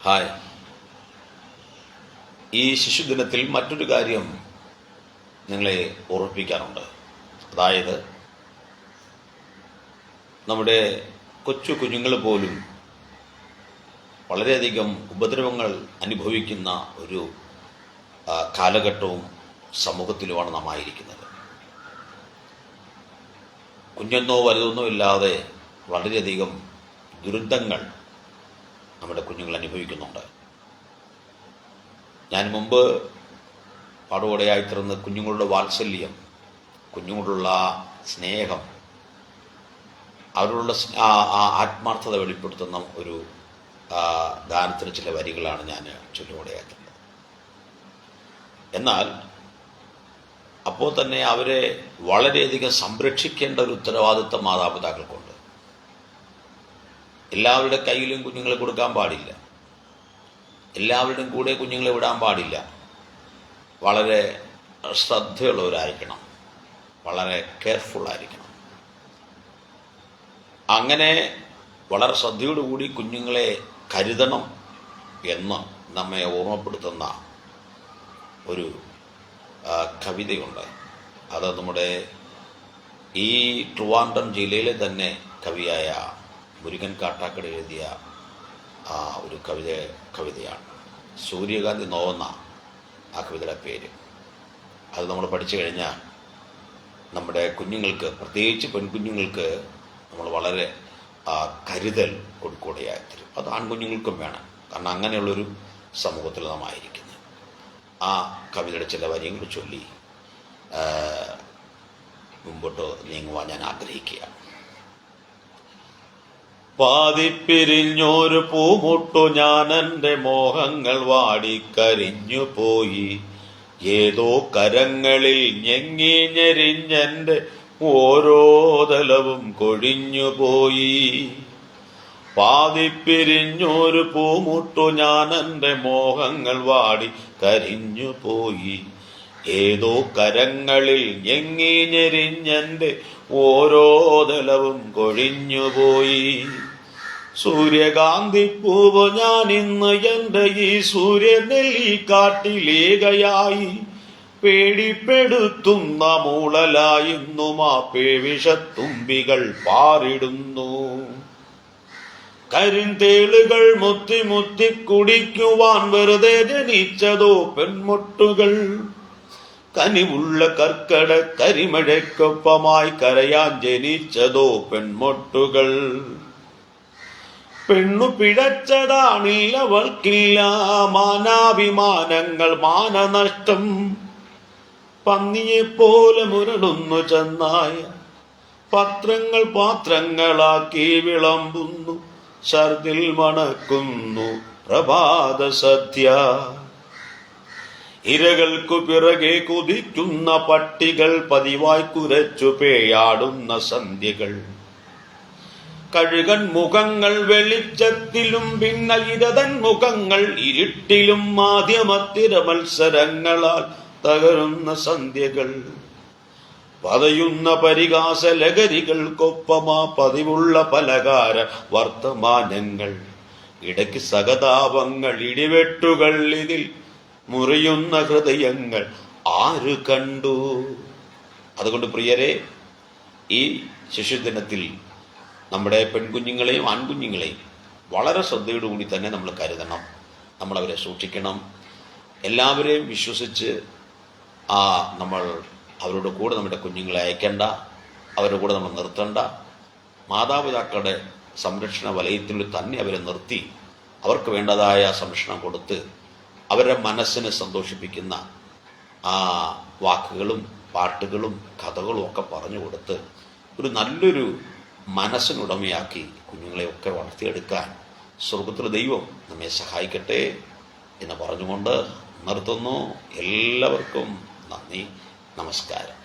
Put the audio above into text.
Hi. ഈ ശിശുദിനത്തിൽ മറ്റൊരു കാര്യം നിങ്ങളെ ഓർമ്മിപ്പിക്കാനുണ്ട് അതായത് നമ്മുടെ കൊച്ചു കുഞ്ഞുങ്ങൾ പോലും വളരെയധികം ഉപദ്രവങ്ങൾ അനുഭവിക്കുന്ന ഒരു കാലഘട്ടവും സമൂഹത്തിലുമാണ് നാം ആയിരിക്കുന്നത് കുഞ്ഞെന്നോ വലുതൊന്നോ ഇല്ലാതെ വളരെയധികം ദുരന്തങ്ങൾ നമ്മുടെ കുഞ്ഞുങ്ങൾ അനുഭവിക്കുന്നുണ്ട്. ഞാൻ മുമ്പ് പാടുപടയായി തീർന്ന് കുഞ്ഞുങ്ങളുടെ വാത്സല്യം കുഞ്ഞുങ്ങളുള്ള സ്നേഹം അവരോടുള്ള ആത്മാർത്ഥത വെളിപ്പെടുത്തുന്ന ഒരു ഗാനത്തിന് ചില വരികളാണ് ഞാൻ ചൊല്ലുകൂടെയാക്കുന്നത് എന്നാൽ അപ്പോൾ തന്നെ അവരെ വളരെയധികം സംരക്ഷിക്കേണ്ട ഒരു ഉത്തരവാദിത്വം മാതാപിതാക്കൾക്കുണ്ട്. എല്ലാവരുടെ കയ്യിലും കുഞ്ഞുങ്ങളെ കൊടുക്കാൻ പാടില്ല. എല്ലാവരുടെയും കൂടെ കുഞ്ഞുങ്ങളെ വിടാൻ പാടില്ല. വളരെ ശ്രദ്ധയുള്ളവരായിരിക്കണം. വളരെ കെയർഫുള്ളായിരിക്കണം. അങ്ങനെ വളരെ ശ്രദ്ധയോടുകൂടി കുഞ്ഞുങ്ങളെ കരുതണം എന്ന് നമ്മെ ഓർമ്മപ്പെടുത്തുന്ന ഒരു കവിതയുണ്ട്. അത് നമ്മുടെ ഈ ട്രിവാൻഡ്രം ജില്ലയിലെ തന്നെ കവിയായ മുരുകൻ കാട്ടാക്കട എഴുതിയ ആ ഒരു കവിത കവിതയാണ്. സൂര്യകാന്തി നോവുന്ന ആ കവിതയുടെ പേര്. അത് നമ്മൾ പഠിച്ചു കഴിഞ്ഞാൽ നമ്മുടെ കുഞ്ഞുങ്ങൾക്ക് പ്രത്യേകിച്ച് പെൺകുഞ്ഞുങ്ങൾക്ക് നമ്മൾ വളരെ കരുതൽ കൊടുക്കൂടെയായി തരും. അത് ആൺകുഞ്ഞുങ്ങൾക്കും വേണം. കാരണം അങ്ങനെയുള്ളൊരു സമൂഹത്തിൽ നാം ആയിരിക്കുന്നത് ആ കവിതയുടെ ചില വരികൾ ചൊല്ലി മുമ്പോട്ട് നീങ്ങുവാൻ ഞാൻ ആഗ്രഹിക്കുകയാണ്. പാതിപ്പിരിഞ്ഞൊരു പൂമുട്ടു ഞാൻ എന്റെ മോഹങ്ങൾ വാടിക്കരിഞ്ഞു പോയി. ഏതോ കരങ്ങളിൽ ഞെങ്ങി ഞെരിഞ്ഞെന്റെ ഓരോ തലവും കൊഴിഞ്ഞുപോയി പാതിപ്പിരിഞ്ഞൊരു പൂമുട്ടു ഞാൻ എന്റെ മോഹങ്ങൾ വാടി കരിഞ്ഞു പോയി. ഏതോ കരങ്ങളിൽ ഞെങ്ങി ഞെരിഞ്ഞെന്റെ ഓരോ തലവും കൊഴിഞ്ഞുപോയി സൂര്യകാന്തി പൂവ് ഞാൻ ഇന്ന് എന്റെ ഈ സൂര്യനെല്ലി കാട്ടിലേകയായി പേടിപ്പെടുത്തുന്ന മൂളലായിരുന്നു ആ പേവിഷത്തുമ്പികൾ പാറിടുന്നു. കരിന്തേളുകൾ മുത്തി മുത്തി കുടിക്കുവാൻ വെറുതെ ജനിച്ചതോ പെൺമുട്ടുകൾ. കനിവുള്ള കർക്കട കരിമഴയ്ക്കൊപ്പമായി കരയാൻ ജനിച്ചതോ പെൺമൊട്ടുകൾ. പെണ്ണു പിഴച്ചതാണില്ലവൾക്കില്ല മാനാഭിമാനങ്ങൾ മാനനഷ്ടം. പന്നിയെ പോലെ മുരടുന്നു ചെന്നായ. പത്രങ്ങൾ പാത്രങ്ങളാക്കി വിളമ്പുന്നു. ഛർദിൽ മണക്കുന്നു പ്രഭാത സദ്യ ഇരകൾക്കു പിറകെ കുതിക്കുന്ന പട്ടികൾ പതിവായി കുരച്ചു പേയാടുന്ന സന്ധ്യകൾ. കഴുകൻ മുഖങ്ങൾ വെളിച്ചത്തിലും പിന്നെ ഇരതൻ മുഖങ്ങൾ ഇരുട്ടിലും മാധ്യമത്തിര മത്സരങ്ങളാൽ തകരുന്ന സന്ധ്യകൾ. പതയുന്ന പരിഹാസ ലഹരികൾക്കൊപ്പമാ പതിവുള്ള പലകാര വർത്തമാനങ്ങൾ. ഇടയ്ക്ക് സഹതാപങ്ങൾ ഇടിവെട്ടുകൾ ഇതിൽ മുറിയുന്ന ഹൃദയങ്ങൾ ആര് കണ്ടു? അതുകൊണ്ട് പ്രിയരെ ഈ ശിശുദിനത്തിൽ നമ്മുടെ പെൺകുഞ്ഞുങ്ങളെയും ആൺകുഞ്ഞുങ്ങളെയും വളരെ ശ്രദ്ധയോടുകൂടി തന്നെ നമ്മൾ കരുതണം. നമ്മളവരെ സൂക്ഷിക്കണം. എല്ലാവരെയും വിശ്വസിച്ച് ആ നമ്മൾ അവരുടെ കൂടെ നമ്മുടെ കുഞ്ഞുങ്ങളെ അയക്കേണ്ട. അവരുടെ കൂടെ നമ്മൾ നിർത്തേണ്ട. മാതാപിതാക്കളുടെ സംരക്ഷണ വലയത്തിൽ തന്നെ അവരെ നിർത്തി അവർക്ക് വേണ്ടതായ സംരക്ഷണം കൊടുത്ത് അവരുടെ മനസ്സിനെ സന്തോഷിപ്പിക്കുന്ന ആ വാക്കുകളും പാട്ടുകളും കഥകളും ഒക്കെ പറഞ്ഞു കൊടുത്ത് ഒരു നല്ലൊരു മനസ്സിനുടമയാക്കി കുഞ്ഞുങ്ങളെയൊക്കെ വളർത്തിയെടുക്കാൻ സ്വർഗത്തിലെ ദൈവം നമ്മെ സഹായിക്കട്ടെ എന്ന് പറഞ്ഞുകൊണ്ട് നിർത്തുന്നു. എല്ലാവർക്കും നന്ദി. നമസ്കാരം.